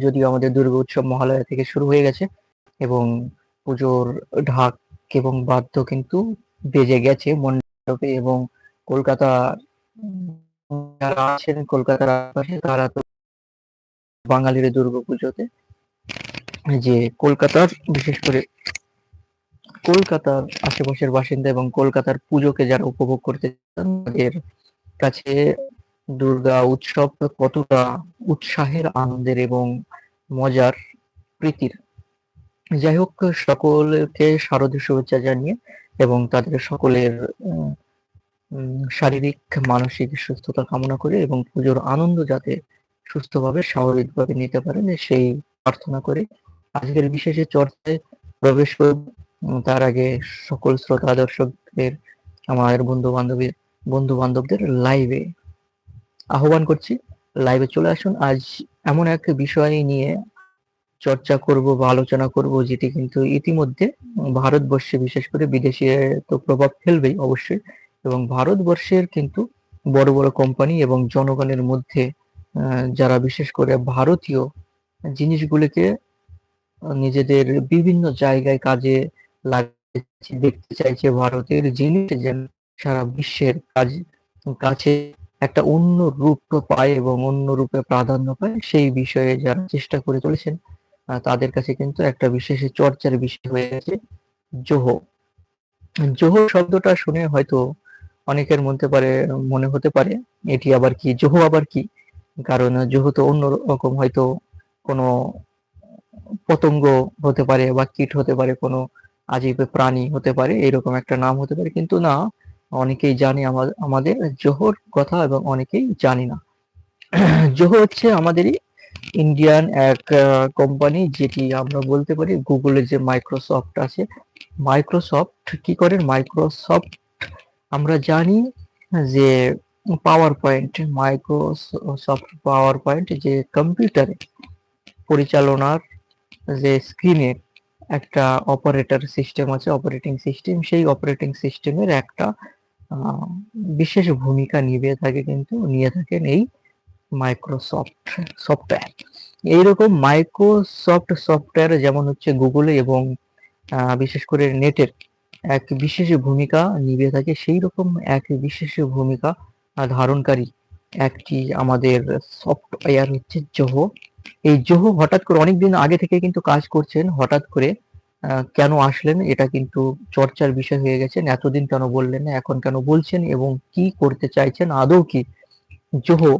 যদিও আমাদের দুর্গা উৎসব মহালয়া থেকে শুরু হয়ে গেছে এবং পুজোর ঢাক এবং বাদ্য কিন্তু বেজে গেছে মণ্ডপে এবং কলকাতা যারা আছেন, কলকাতার আশেপাশে তারা তো বাঙালির দুর্গা পুজোতে যে কলকাতার, বিশেষ করে কলকাতার আশেপাশের বাসিন্দা এবং কলকাতার পুজোকে যারা উপভোগ করতে চান, তাদের কাছে দুর্গা উৎসব কতটা উৎসাহের আনন্দের এবং মজার প্রীতির। যাই হোক, সকলকে শারদীয় শুভেচ্ছা জানিয়ে এবং তাদের সকলের শারীরিক, মানসিক সুস্থতা কামনা করে এবং পুজোর আনন্দ যাতে সুস্থভাবে, স্বাভাবিকভাবে নিতে পারেন, সেই প্রার্থনা করে আজকের বিশেষে চর্চায় প্রবেশ করব। তার আগে সকল শ্রোতা, দর্শকদের, আমার বন্ধু বান্ধবীর বন্ধু বান্ধবদের লাইভে আহ্বান করছি। লাইভে চলে আসুন। আজ এমন এক বিষয় নিয়ে চর্চা করব বা আলোচনা করব যেটি কিন্তু ইতিমধ্যে ভারতবর্ষে, বিশেষ করে বিদেশে তো প্রভাব ফেলবেই অবশ্যই এবং ভারতবর্ষের কিন্তু বড় বড় কোম্পানি এবং জনগণের মধ্যে যারা বিশেষ করে ভারতীয় জিনিসগুলিকে নিজেদের বিভিন্ন জায়গায় কাজে লাগাচ্ছে দেখতে চাইছে ভারতের জিনিস, যেন সারা বিশ্বের কাজ, কাছে একটা অন্য রূপ পায় এবং অন্য রূপে প্রাধান্য পায়, সেই বিষয়ে যারা চেষ্টা করে চলেছেন তাদের কাছে কিন্তু একটা বিশেষ চর্চার বিষয় হয়ে গেছে, জোহ। জোহ শব্দটা শুনে হয়তো অনেকের মধ্যে পারে, মনে হতে পারে, এটি আবার কি, জোহ আবার কি? কারণ জোহ তো অন্য রকম, হয়তো কোনো পতঙ্গ হতে পারে, বা কীট হতে পারে, কোনো আজীব প্রাণী হতে পারে, এরকম একটা নাম হতে পারে, কিন্তু না অনেকেই জানে আমাদের জোহর কথা এবং অনেকেই জানি না। জোহর হচ্ছে আমাদেরই ইন্ডিয়ান এক কোম্পানি যেটি আমরা বলতে পারি গুগলের যে মাইক্রোসফট আছে। মাইক্রোসফট কি করেন মাইক্রোসফট আমরা জানি যে PowerPoint Microsoft PowerPoint যে কম্পিউটারে পরিচালনার যে স্ক্রিনে একটা অপারেটর সিস্টেম আছে অপারেটিং সিস্টেম সেই অপারেটিং সিস্টেমের একটা বিশেষ ভূমিকা নিবে থাকে কিন্তু নিয়ে থাকেন এই মাইক্রোসফট সফটওয়্যার এইরকম মাইক্রোসফট সফটওয়্যার যেমন হচ্ছে গুগলে এবং বিশেষ করে নেটের এক বিশেষ ভূমিকা নিবে থাকে সেই রকম এক বিশেষ ভূমিকা ধারণকারী একটি আমাদের সফটওয়্যার হচ্ছে জোহো এই জোহো হঠাৎ করে অনেকদিন আগে থেকে কিন্তু কাজ করছেন, হঠাৎ করে কেন আসলেন? এটা কিন্তু চর্চার বিষয় হয়ে গেছেন। এতদিন কেন বললেন না? এখন কেন বলছেন? এবং কি করতে চাইছেন? আদৌ কি? জোহো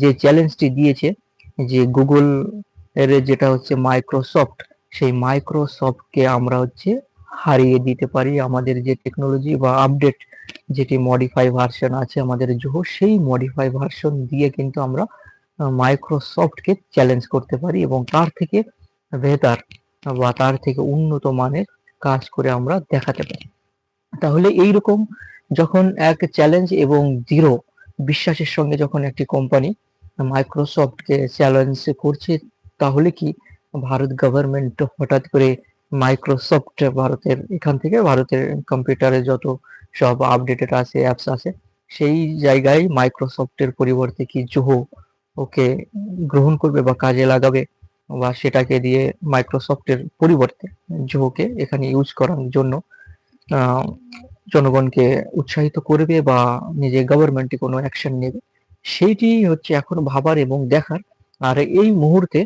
যে চ্যালেঞ্জটি দিয়েছে, যে গুগল এর যেটা হচ্ছে মাইক্রোসফট, সেই মাইক্রোসফটকে আমরা হচ্ছে হারিয়ে দিতে পারি। আমাদের যে টেকনোলজি বা আপডেট যেটি মডিফাই ভার্সন আছে আমাদের জোহো, সেই মডিফাই ভার্সন দিয়ে কিন্তু আমরা মাইক্রোসফটকে চ্যালেঞ্জ করতে পারি এবং তার থেকে বেহতার বা তার থেকে উন্নত মানের কাজ করে আমরা দেখাতে পারি। তাহলে এই রকম যখন এক চ্যালেঞ্জ এবং দৃঢ় বিশ্বাসের সঙ্গে যখন একটি কোম্পানি মাইক্রোসফটকে চ্যালেঞ্জ করছে, তাহলে কি ভারত গভর্নমেন্ট হঠাৎ করে মাইক্রোসফট ভারতের, এখান থেকে ভারতের কম্পিউটারে যত সব আপডেটেড আছে অ্যাপস আছে, সেই জায়গায় মাইক্রোসফটের পরিবর্তে কি জোহো ওকে গ্রহণ করবে বা কাজে লাগাবে? বা সেটাকে দিয়ে মাইক্রোসফটের পরিবর্তে জোহোকে এখানে ইউজ করার জন্য জনগণকে উৎসাহিত করবে বা নিজে গভর্নমেন্টে কোনো অ্যাকশন নেবে, সেইটি হচ্ছে এখন ভাবার এবং দেখার। আর এই মুহূর্তে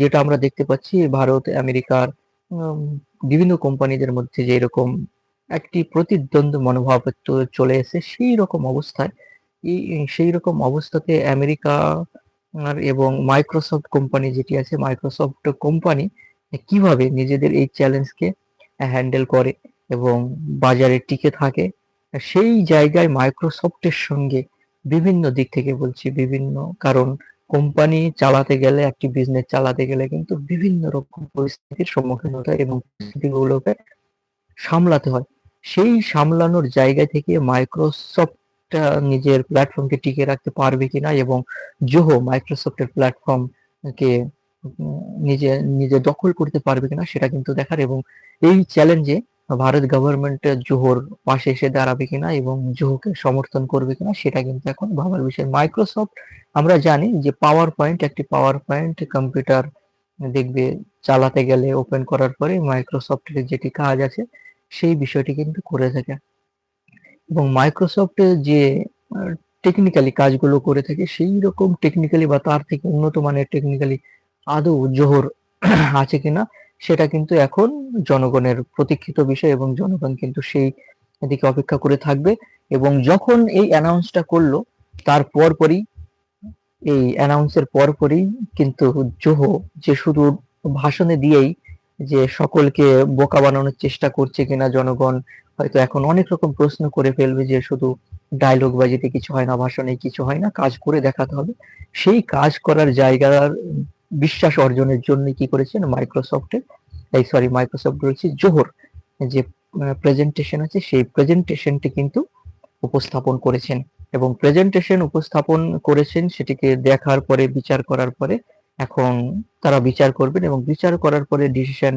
যেটা আমরা দেখতে পাচ্ছি, ভারত আমেরিকার বিভিন্ন কোম্পানিদের মধ্যে যে এরকম একটি প্রতিদ্বন্দ্ব মনোভাব চলে এসে সেই রকম অবস্থায় সেই রকম অবস্থাতে আমেরিকা এবং মাইক্রোসফট কোম্পানি যেটি আছে মাইক্রোসফট কোম্পানি কীভাবে নিজেদের এই চ্যালেঞ্জকে হ্যান্ডেল করে এবং বাজারে টিকে থাকে, সেই জায়গায় মাইক্রোসফটের সঙ্গে বিভিন্ন দিক থেকে বলছি, বিভিন্ন কারণ কোম্পানি চালাতে গেলে, একটি বিজনেস চালাতে গেলে কিন্তু বিভিন্ন রকম পরিস্থিতির সম্মুখীন হতে হয় এবং পরিস্থিতিগুলোকে সামলাতে হয়। সেই সামলানোর জায়গা থেকে মাইক্রোসফট নিজের প্ল্যাটফর্মকে টিকে রাখতে পারবে কিনা এবং জোহো মাইক্রোসফটের প্ল্যাটফর্মকে নিজে নিজে দখল করতে পারবে কিনা সেটা কিন্তু দেখার এবং এই চ্যালেঞ্জে ভারত গভর্নমেন্ট জোহর পাশে এসে দাঁড়াবে কিনা এবং জোহকে সমর্থন করবে কিনা সেটা কিন্তু এখন ভাবার বিষয়। মাইক্রোসফট আমরা জানি যে পাওয়ার পয়েন্ট একটি পাওয়ার পয়েন্ট কম্পিউটার দেখবে চালাতে গেলে ওপেন করার পরে মাইক্রোসফটের যেটি কাজ আছে, সেই বিষয়টি কিন্তু করে থাকে। এবং মাইক্রোসফটের যে টেকনিক্যালি কাজগুলো করে থাকে, সেই রকম টেকনিক্যালি বা তার থেকে উন্নত মানের টেকনিক্যালি আদৌ জোহর আছে কিনা, সেটা কিন্তু এখন জনগণের প্রতীক্ষিত বিষয় এবং জনগণ কিন্তু সেই দিকে অপেক্ষা করে থাকবে এবং যখন এই অ্যানাউন্সটা করল, তার পরপরই, এই অ্যানাউন্সের পরপরই কিন্তু জোহো যে শুধু ভাষণে দিয়েই যে সকলকে বোকা বানানোর চেষ্টা করছে কিনা জনগণ হয়তো এখন অনেক রকম প্রশ্ন করে ফেলবে যে শুধু ডায়লগ বাজিতে কিছু হয় না, ভাষণে কিছু হয় না, কাজ করে দেখাতে হবে। সেই কাজ করার জায়গার বিশ্বাস অর্জনের জন্য কি করেছেন? মাইক্রোসফটের এই সরি মাইক্রোসফট রয়েছে জোহর যে প্রেজেন্টেশন আছে, সেই প্রেজেন্টেশনটি কিন্তু উপস্থাপন করেছেন। এবং প্রেজেন্টেশন উপস্থাপন করেছেন, সেটিকে দেখার পরে, বিচার করার পরে, এখন তারা বিচার করবেন এবং বিচার করার পরে ডিসিশন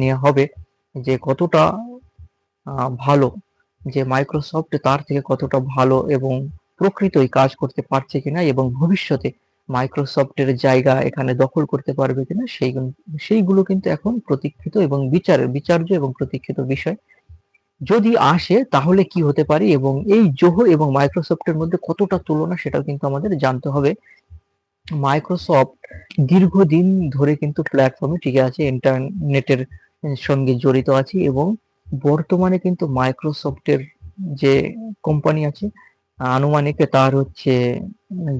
নেওয়া হবে যে কতটা ভালো যে মাইক্রোসফট তার থেকে কতটা ভালো এবং প্রকৃতই কাজ করতে পারছে কিনা এবং ভবিষ্যতে মাইক্রোসফটের জায়গা এখানে দখল করতে পারবে কিনা সেই সেইগুলো কিন্তু এখন প্রতীক্ষিত এবং বিচারের বিচার্য এবং প্রতীক্ষিত বিষয়। যদি আসে তাহলে কি হতে পারে এবং এই জোহো এবং মাইক্রোসফটের মধ্যে কতটা তুলনা সেটাও কিন্তু আমাদের জানতে হবে। মাইক্রোসফট দীর্ঘদিন ধরে কিন্তু প্ল্যাটফর্মে টিকে আছে ইন্টারনেটের সঙ্গে জড়িত আছে এবং বর্তমানে কিন্তু মাইক্রোসফটের যে কোম্পানি আছে, আনুমানিক তার হচ্ছে,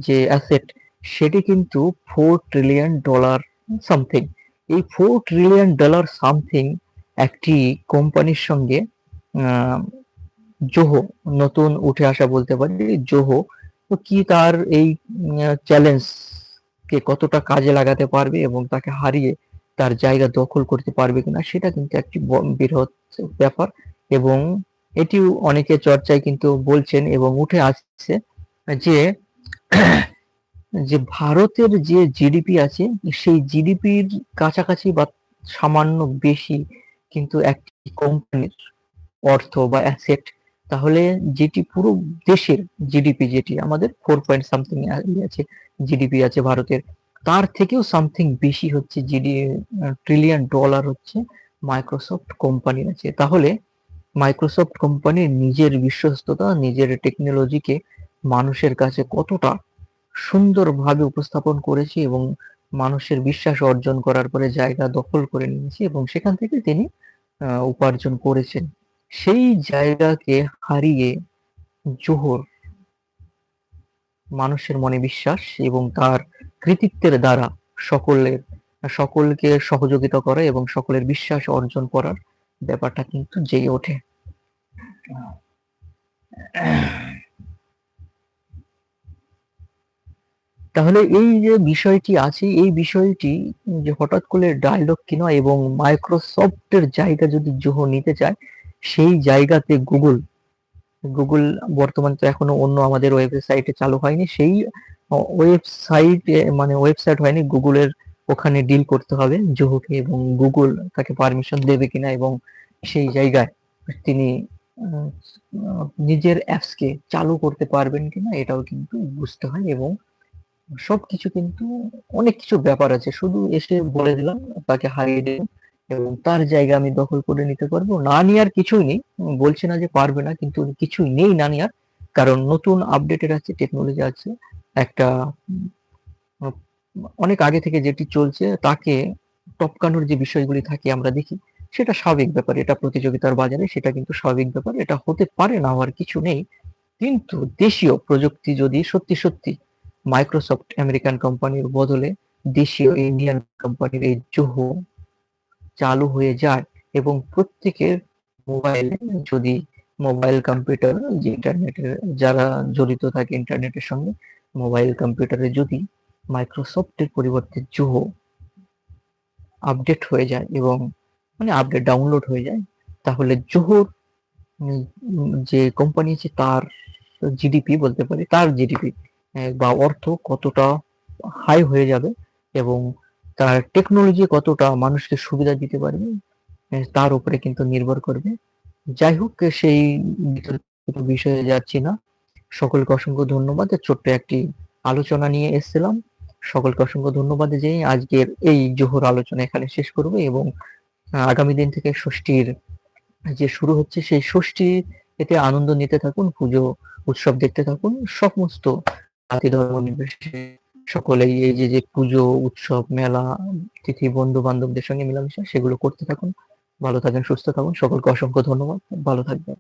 যে অ্যাসেট সেটি কিন্তু ফোর ট্রিলিয়ন ডলার সামথিং এই ফোর ট্রিলিয়ন ডলার সামথিং একটি কোম্পানির সঙ্গে জোহো, নতুন উঠে আসা বলতে পারি, জোহো। তো কি তার এই চ্যালেঞ্জ কে কতটা কাজে লাগাতে পারবে এবং তাকে হারিয়ে তার জায়গা দখল করতে পারবে কিনা সেটা কিন্তু একটি বৃহৎ ব্যাপার এবং এটিও অনেকে চর্চায় কিন্তু বলছেন এবং উঠে আসছে যে যে ভারতের যে জিডিপি আছে, সেই জিডিপির কাছাকাছি বা সামান্য বেশি কিন্তু একটি কোম্পানির অর্থ বা অ্যাসেট তাহলে যেটি পুরো দেশের জিডিপি যেটি আমাদের ফোর পয়েন্ট সামথিং আছে জিডিপি আছে ভারতের। তার থেকেও সামথিং বেশি হচ্ছে জিডি ট্রিলিয়ন ডলার হচ্ছে মাইক্রোসফট কোম্পানি আছে তাহলে মাইক্রোসফট কোম্পানির নিজের বিশ্বস্ততা, নিজের টেকনোলজিকে মানুষের কাছে কতটা সুন্দরভাবে উপস্থাপন করেছে এবং মানুষের বিশ্বাস অর্জন করার পরে জায়গা দখল করে নিয়েছে এবং সেখান থেকে তিনি উপার্জন করেছেন। সেই জায়গাকে হারিয়ে জোহর মানুষের মনে বিশ্বাস এবং তার কৃতিত্বের দ্বারা সকলের, সকলকে সহযোগিতা করা এবং সকলের বিশ্বাস অর্জন করার ব্যাপারটা কিন্তু জেগে ওঠে। তাহলে এই যে বিষয়টি আছে, এই বিষয়টি যে হঠাৎ করে ডায়লগ কিনা এবং মাইক্রোসফটের জায়গা যদি জোহ নিতে চায়, সেই জায়গাতে গুগল গুগল বর্তমানে তো এখনও অন্য আমাদের ওয়েবসাইটে চালু হয়নি, সেই ওয়েবসাইট মানে ওয়েবসাইট হয়নি, গুগলের ওখানে ডিল করতে হবে জোহকে এবং গুগল তাকে পারমিশন দেবে কিনা এবং সেই জায়গায় তিনি নিজের অ্যাপসকে চালু করতে পারবেন কিনা এটাও কিন্তু বুঝতে হয় এবং সবকিছু কিন্তু অনেক কিছু ব্যাপার আছে। শুধু এসে বলে দিলাম, তাকে হারিয়ে দেবেন এবং তার জায়গা আমি দখল করে নিতে পারব। না নেওয়ার কিছুই নেই, বলছে না যে পারবে না, কিন্তু কিছুই নেই না নেওয়ার কারণ নতুন আপডেটের আছে টেকনোলজি আছে। একটা অনেক আগে থেকে যেটি চলছে, তাকে টপকানোর যে বিষয়গুলি থাকে আমরা দেখি, সেটা স্বাভাবিক ব্যাপার, এটা প্রতিযোগিতার বাজারে, সেটা কিন্তু স্বাভাবিক ব্যাপার, এটা হতে পারে না হওয়ার কিছু নেই। কিন্তু দেশীয় প্রযুক্তি যদি সত্যি সত্যি মাইক্রোসফট আমেরিকান কোম্পানির বদলে দেশীয় ইন্ডিয়ান কোম্পানির এই জোহ চালু হয়ে যায় এবং প্রত্যেকের মোবাইলে, যদি মোবাইল, কম্পিউটার, যে ইন্টারনেটের যারা জড়িত থাকে ইন্টারনেটের সঙ্গে মোবাইল কম্পিউটারে যদি মাইক্রোসফটের পরিবর্তে জোহো আপডেট হয়ে যায় এবং মানে আপডেট ডাউনলোড হয়ে যায়, তাহলে জোহোর যে কোম্পানি আছে তার জিডিপি বলতে পারি, তার জিডিপি বা অর্থ কতটা হাই হয়ে যাবে এবং তার টেকনোলজি কতটা মানুষকে সুবিধা দিতে পারবে তার উপরে কিন্তু নির্ভর করবে। যাই হোক, সেই বিষয়ে যাচ্ছি না। সকলকে অসংখ্য ধন্যবাদ। ছোট্ট একটি আলোচনা নিয়ে এসেছিলাম। সকলকে অসংখ্য ধন্যবাদ যে আজকের এই জোহর আলোচনা এখানে শেষ করব এবং আগামী দিন থেকে ষষ্ঠীর যে শুরু হচ্ছে সেই ষষ্ঠী এতে আনন্দ নিতে থাকুন, পুজো, উৎসব দেখতে থাকুন। সমস্ত জাতি ধর্ম নির্বিশেষে সকলেই এই যে যে পুজো, উৎসব, মেলা, তিথি বন্ধু বান্ধবদের সঙ্গে মেলামেশা সেগুলো করতে থাকুন। ভালো থাকেন, সুস্থ থাকুন। সকলকে অসংখ্য ধন্যবাদ। ভালো থাকবেন।